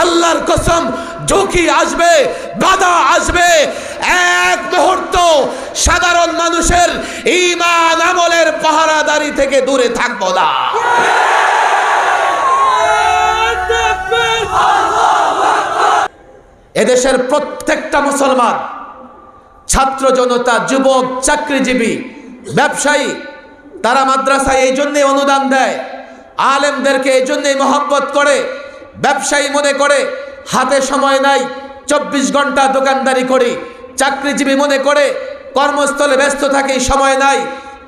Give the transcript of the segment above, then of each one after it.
আল্লাহর কসম, ঝুঁকি আসবে, বাধা আসবে। এক মুহূর্ত সাধারণ মানুষের ইমান আমলের পাহারাদারি থেকে দূরে থাকব না। এদেশের প্রত্যেকটা মুসলমান, ছাত্র জনতা, যুবক, চাকরিজীবী, ব্যবসায়ী, তারা মাদ্রাসায় এই জন্যে অনুদান দেয়, আলেমদেরকে এই জন্যেই মহব্বত করে ব্যবসায়ী মনে করে, হাতে সময় নাই, চব্বিশ ঘণ্টা দোকানদারি করি, চাকরিজীবী মনে করে, কর্মস্থলে ব্যস্ত থাকি, সময় নাই।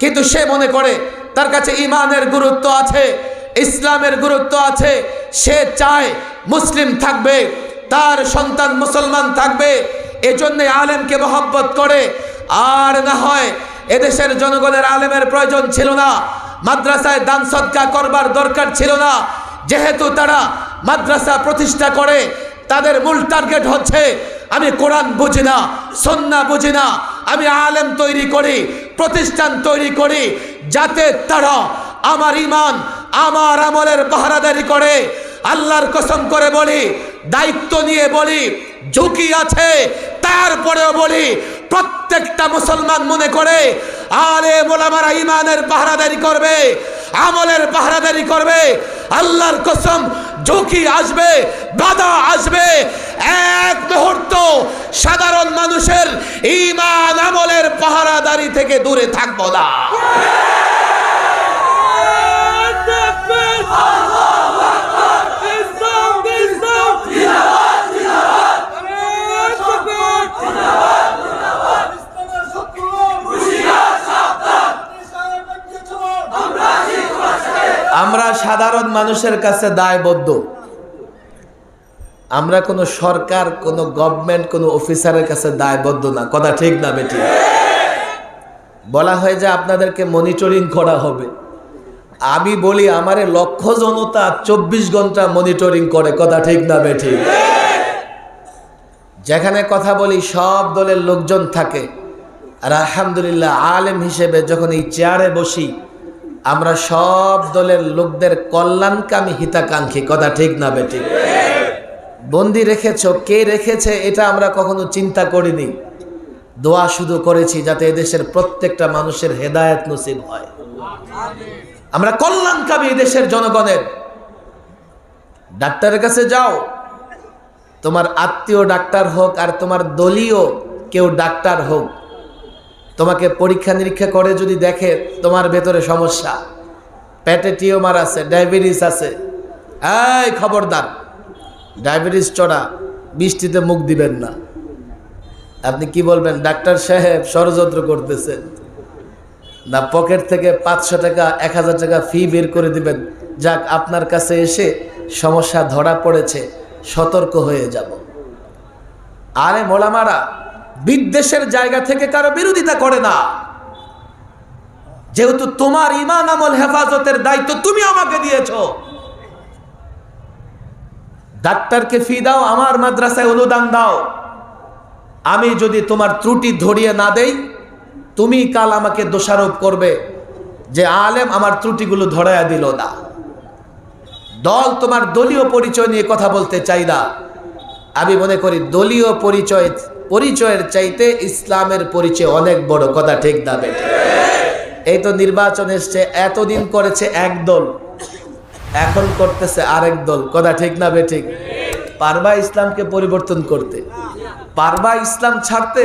কিন্তু সে মনে করে, তার কাছে ইমানের গুরুত্ব আছে, ইসলামের গুরুত্ব আছে, সে চায় মুসলিম থাকবে, তার সন্তান মুসলমান থাকবে, এজন্যে আলেমকে মহব্বত করে। আর না হয়, এদেশের জনগণের আলেমের প্রয়োজন ছিল না, মাদ্রাসায় দান সৎকা করবার দরকার ছিল না, যেহেতু তারা মাদ্রাসা প্রতিষ্ঠা করে, তাদের মূল টার্গেট হচ্ছে, আমি কোরআন বুঝি না, সন্না বুঝি না, আমি আলেম তৈরি করি, প্রতিষ্ঠান তৈরি করি, যাতে তারা আমার ইমান আমার আমলের পাহারাদারি করে। আল্লাহর কসম করে বলি, দায়িত্ব নিয়ে বলি, ঝুঁকি আছে, তারপরেও বলি, প্রত্যেকটা মুসলমান মনে করে আলে মোলামারা ইমানের পাহারাদারি করবে, আমলের পাহারাদারি করবে আল্লাহর কসম, ঝুঁকি আসবে, বাধা আসবে। এক মুহূর্ত সাধারণ মানুষের ইমান আমলের পাহারাদারি থেকে দূরে থাকব না। সাধারণ মানুষের কাছে দায়বদ্ধ। আমরা কোনো সরকার, কোনো গভর্নমেন্ট, কোনো অফিসারের কাছে দায়বদ্ধ না। কথা ঠিক না, বেটি? বলা হয় যে আপনাদেরকে মনিটরিং করা হবে। আমি বলি, আমারে লক্ষ জনতা চব্বিশ ঘণ্টা মনিটরিং করে। কথা ঠিক না, বেটি? যেখানে কথা বলি, সব দলের লোকজন থাকে। আর আলহামদুলিল্লাহ, আলেম হিসেবে যখন এই চেয়ারে বসি আমরা সব দলের লোকদের কল্যাণকামী হিতাকাঙ্ক্ষী, কথা ঠিক না বেটি বন্দি রেখেছ, কে রেখেছে এটা আমরা কখনো চিন্তা করিনি। দোয়া শুধু করেছি যাতে এদেশের প্রত্যেকটা মানুষের হেদায়ত নসিব হয়। আমরা কল্যাণকামী দেশের জনগণের। ডাক্তারের কাছে যাও। তোমার আত্মীয় ডাক্তার হোক আর তোমার দলীয় কেউ ডাক্তার হোক তোমাকে পরীক্ষা নিরীক্ষা করে যদি দেখে তোমার ভেতরে সমস্যা, পেটে টিওমার আছে, ডায়াবেটিস আছে, এই খবরদার, ডায়াবেটিস চড়া, বৃষ্টিতে মুখ দিবেন না। আপনি কি বলবেন, ডাক্তার সাহেব ষড়যন্ত্র করতেছেন না, পকেট থেকে পাঁচশো টাকা, এক হাজার টাকা ফি বের করে দিবেন। যাক, আপনার কাছে এসে সমস্যা ধরা পড়েছে, সতর্ক হয়ে যাব। আরে, মোলামারা বিদ্বেষের জায়গা থেকে কারও বিরোধিতা করে না। যেহেতু তোমার ইমান আমল হেফাজতের দায়িত্ব তুমি আমাকে দিয়েছ। ডাক্তারকে ফি দাও, আমার মাদ্রাসায় অনুদান দাও। আমি যদি তোমার ত্রুটি ধরিয়ে না দেই, তুমি কাল আমাকে দোষারোপ করবে যে আলেম আমার ত্রুটিগুলো ধরাইয়া দিল না। দল তোমার দলীয় পরিচয় নিয়ে কথা বলতে চাই না। আমি মনে করি দলীয় পরিচয় পরিচয়ের চাইতে ইসলামের পরিচয় অনেক বড় কথা, ঠিক না এই তো নির্বাচন এসছে, এতদিন করেছে এক দল, এখন করতেছে আরেক দল, কথা ঠিক না বেঠিক পারবা ইসলামকে পরিবর্তন করতে? পারবা ইসলাম ছাড়তে?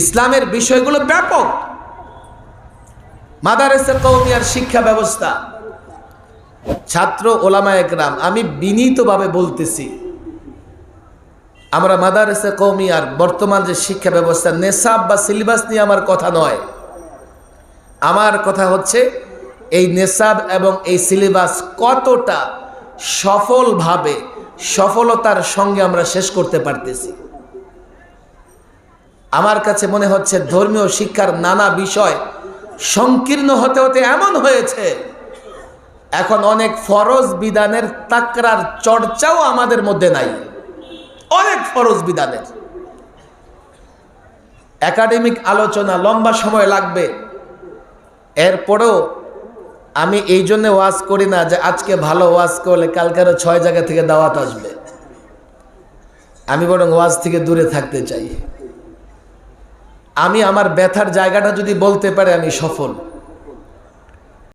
ইসলামের বিষয়গুলো ব্যাপক। মাদারেসে কৌমিয়ার শিক্ষা ব্যবস্থা। ছাত্র ওলামা একরাম আমি বিনীতভাবে বলতেছি আমরা মাদারেসে কৌমি আর বর্তমান যে শিক্ষা ব্যবস্থা, নেশাব বা সিলেবাস নিয়ে আমার কথা নয়। আমার কথা হচ্ছে, এই নেশাব এবং এই সিলেবাস কতটা সফলভাবে সফলতার সঙ্গে আমরা শেষ করতে পারতেছি। আমার কাছে মনে হচ্ছে, ধর্মীয় শিক্ষার নানা বিষয় সংকীর্ণ হতে হতে এমন হয়েছে, এখন অনেক ফরজ বিধানের তাকরার চর্চাও আমাদের মধ্যে নাই। অনেক ফরজ বিধানের। একাডেমিক আলোচনা লম্বা সময় লাগবে। এরপরেও আমি এই জন্য ওয়াজ করি না যে আজকে ভালো ওয়াজ করলে কালকেরও ছয় জায়গা থেকে দাওয়াত আসবে। আমি বরং ওয়াজ থেকে দূরে থাকতে চাই। আমি আমার ব্যথার জায়গাটা যদি বলতে পারে আমি সফল।